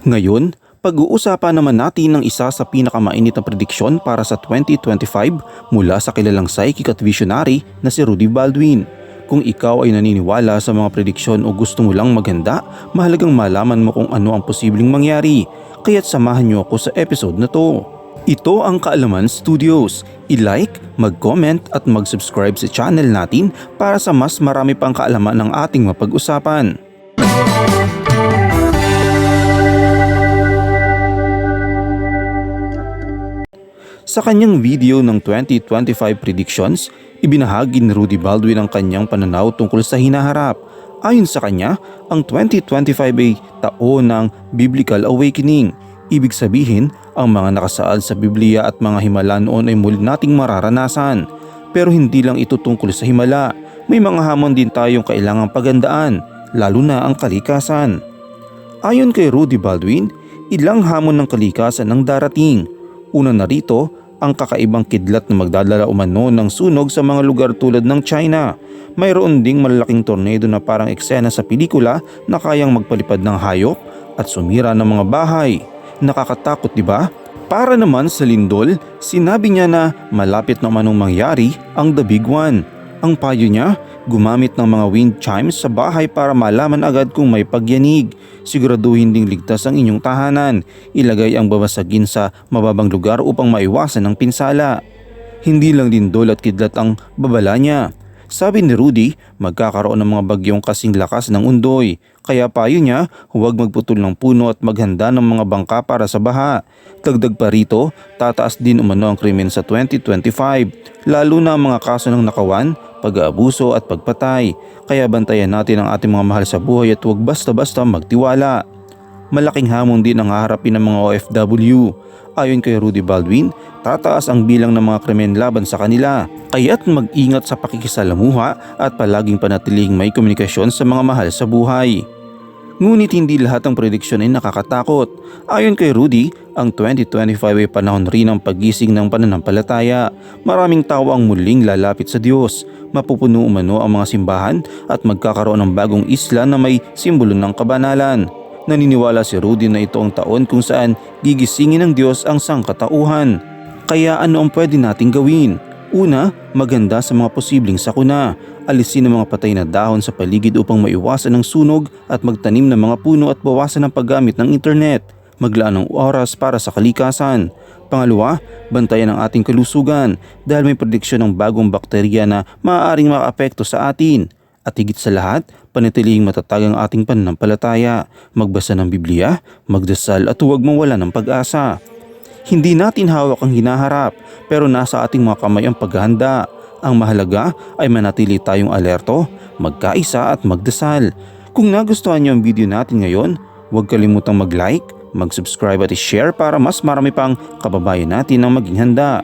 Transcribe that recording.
Ngayon, pag-uusapan naman natin ng isa sa pinakamainit na prediksyon para sa 2025 mula sa kilalang psychic at visionary na si Rudy Baldwin. Kung ikaw ay naniniwala sa mga prediksyon o gusto mo lang maganda, mahalagang malaman mo kung ano ang posibleng mangyari. Kaya't samahan niyo ako sa episode na to. Ito ang Kaalaman Studios. I-like, mag-comment at mag-subscribe sa channel natin para sa mas marami pang kaalaman ng ating mapag-usapan. Sa kanyang video ng 2025 predictions, ibinahagi ni Rudy Baldwin ang kanyang pananaw tungkol sa hinaharap. Ayon sa kanya, ang 2025 ay taon ng Biblical Awakening. Ibig sabihin, ang mga nakasaad sa Biblia at mga himala noon ay muli nating mararanasan. Pero hindi lang ito tungkol sa himala. May mga hamon din tayong kailangang pagandaan, lalo na ang kalikasan. Ayon kay Rudy Baldwin, ilang hamon ng kalikasan ang darating. Una na rito, ang kakaibang kidlat na magdadala umano ng sunog sa mga lugar tulad ng China. Mayroon ding malalaking tornado na parang eksena sa pelikula na kayang magpalipad ng hayop at sumira ng mga bahay. Nakakatakot di ba? Para naman sa lindol, sinabi niya na malapit na manong mangyari ang The Big One. Ang payo niya, gumamit ng mga wind chimes sa bahay para malaman agad kung may pagyanig. Siguraduhin ding ligtas ang inyong tahanan. Ilagay ang babasagin sa mababang lugar upang maiwasan ang pinsala. Hindi lang lindol at kidlat ang babala niya. Sabi ni Rudy, magkakaroon ng mga bagyong kasing lakas ng undoy. Kaya payo niya, huwag magputol ng puno at maghanda ng mga bangka para sa baha. Dagdag pa rito, tataas din umano ang krimen sa 2025, lalo na ang mga kaso ng nakawan, pag-aabuso at pagpatay. Kaya bantayan natin ang ating mga mahal sa buhay at huwag basta-basta magtiwala. Malaking hamon din ang haharapin ng mga OFW. Ayon kay Rudy Baldwin, tataas ang bilang ng mga krimen laban sa kanila. Kaya't mag-ingat sa pakikisalamuha at palaging panatilihing may komunikasyon sa mga mahal sa buhay. Ngunit hindi lahat ng prediksyon ay nakakatakot. Ayon kay Rudy, ang 2025 ay panahon rin ng pagising ng pananampalataya. Maraming tao ang muling lalapit sa Diyos. Mapupuno umano ang mga simbahan at magkakaroon ng bagong isla na may simbolo ng kabanalan. Naniniwala si Rudy na ito ang taon kung saan gigisingin ng Diyos ang sangkatauhan. Kaya ano ang pwede nating gawin? Una, maganda sa mga posibleng sakuna. Alisin ang mga patay na dahon sa paligid upang maiwasan ang sunog at magtanim ng mga puno at bawasan ang paggamit ng internet. Maglaan ng oras para sa kalikasan. Pangalawa, bantayan ang ating kalusugan dahil may prediksyon ng bagong bakterya na maaaring makaapekto sa atin. At higit sa lahat, panatilihing matatag ang ating pananampalataya. Magbasa ng Biblia, magdasal at huwag mawala ng pag-asa. Hindi natin hawak ang hinaharap pero nasa ating mga kamay ang paghahanda. Ang mahalaga ay manatili tayong alerto, magkaisa at magdasal. Kung nagustuhan niyo ang video natin ngayon, huwag kalimutang mag-like, mag-subscribe at i-share para mas marami pang kababayan natin ang maging handa.